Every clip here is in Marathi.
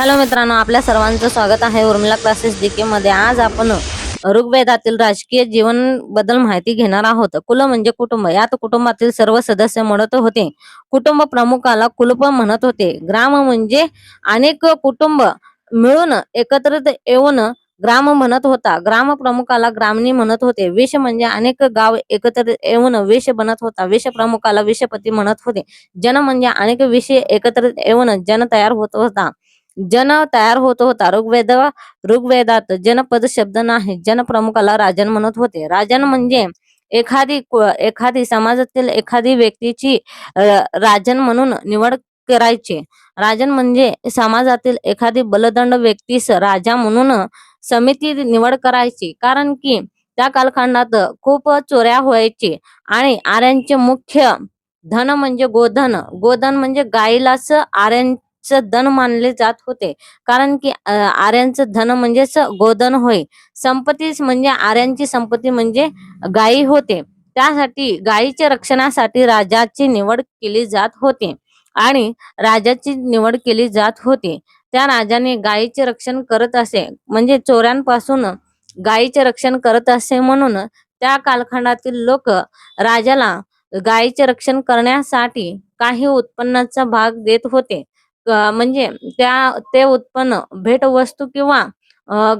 हॅलो मित्रांनो आपल्या सर्वांचं स्वागत आहे उर्मिला क्लासेस डीके मध्ये. आज आपण ऋग्वेदातील राजकीय जीवनबद्दल माहिती घेणार आहोत. कुल म्हणजे कुटुंब. यात कुटुंबातील सर्व सदस्य म्हणत होते. कुटुंब प्रमुखाला कुलप म्हणत होते. ग्राम म्हणजे अनेक कुटुंब मिळून एकत्रित येऊन ग्राम म्हणत होता. ग्राम प्रमुखाला ग्रामणी म्हणत होते. वेश म्हणजे अनेक गाव एकत्र येऊन वेश बनत होता. वेश प्रमुखाला वेशपती म्हणत होते. जन म्हणजे अनेक विषय एकत्रित येऊन जन तयार होत होता. जन तयार होत होता. ऋग्वेद ऋग्वेदात जनपद शब्द नाही. जन प्रमुखाला राजन म्हणत होते. राजन म्हणजे एखादी एखादी समाजातील एखादी व्यक्तीची अ, राजन म्हणून निवड करायचे. राजन म्हणजे समाजातील एखादी बलदंड व्यक्तीस राजा म्हणून समिती निवड करायची. कारण की त्या कालखंडात खूप चोऱ्या व्हायची आणि आर्यांचे मुख्य धन म्हणजे गोधन. गोधन म्हणजे गाईलाच आर्यांचं धन मानले जात होते. कारण की आर्यांचं धन म्हणजेच गोधन होय. संपत्तीच म्हणजे आर्यांची संपत्ती म्हणजे गायी होते. त्यासाठी गायीच्या रक्षणासाठी राजाची निवड केली जात होती आणि राजाची निवड केली जात होती. त्या राजाने गायीचे रक्षण करत असे म्हणजे चोऱ्यांपासून गायीचे रक्षण करत असे म्हणून त्या कालखंडातील लोक राजाला गायीचे रक्षण करण्यासाठी काही उत्पन्नाचा भाग देत होते. म्हणजे त्या ते उत्पन्न भेटवस्तू किंवा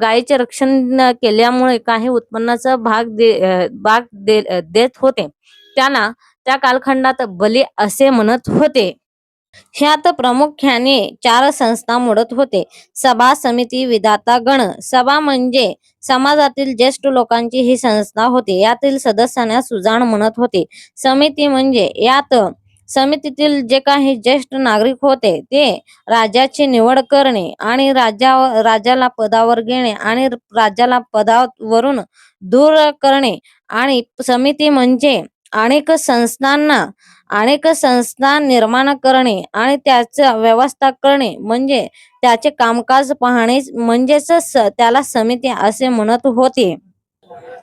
गायीचे रक्षण केल्यामुळे काही उत्पन्नाचा भाग दे भाग दे देत होते. त्याला त्या कालखंडात बली असे म्हणत होते. ह्यात प्रामुख्याने चार संस्था मोडत होते. सभा समिती विधाता गण. सभा म्हणजे समाजातील ज्येष्ठ लोकांची ही संस्था होती. यातील सदस्यांना सुजाण म्हणत होते. समिती म्हणजे यात समितीतील जे काही ज्येष्ठ नागरिक होते ते राजाची निवड करणे आणि राजा राजाला पदावर घेणे आणि राजाला पदावरून दूर करणे आणि समिती म्हणजे अनेक संस्थांना अनेक संस्था निर्माण करणे आणि त्याचं व्यवस्था करणे म्हणजे त्याचे कामकाज पाहणे म्हणजेच त्याला समिती असे म्हणत होते.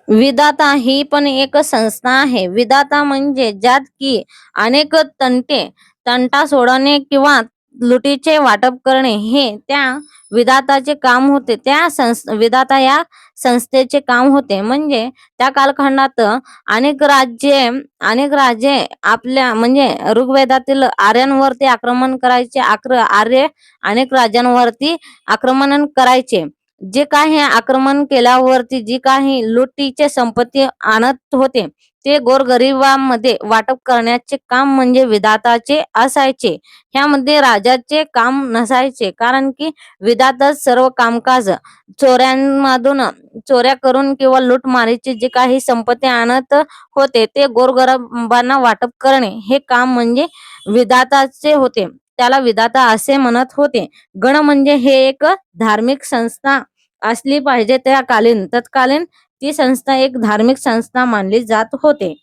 विधाता ही पण एक संस्था आहे. विधाता म्हणजे ज्यात की अनेक तंटे तंटा सोडवणे किंवा लुटीचे वाटप करणे हे त्या विधाताचे काम होते. त्या संस विधाता या संस्थेचे काम होते. म्हणजे त्या कालखंडात अनेक राज्ये अनेक राजे आपल्या म्हणजे ऋग्वेदातील आर्यांवरती आक्रमण करायचे आक्र आर्य अनेक राज्यांवरती आक्रमण करायचे. जे काही आक्रमण केल्यावरती जी काही लुटीचे संपत्ती आणत होते ते गोरगरिबांमध्ये वाटप करण्याचे काम म्हणजे विधाताचे असायचे. ह्यामध्ये राजाचे काम नसायचे कारण की विधातच सर्व कामकाज चोऱ्यांमधून चोऱ्या करून किंवा लूटमारीची जी काही संपत्ती आणत होते ते गोरगरिबांना वाटप करणे हे काम म्हणजे विधाताचे होते. त्याला विधाता असे म्हणत होते. गण म्हणजे हे एक धार्मिक संस्था असली पाहिजे त्या कालीन. तत्कालीन ती संस्था एक धार्मिक संस्था मानली जात होते.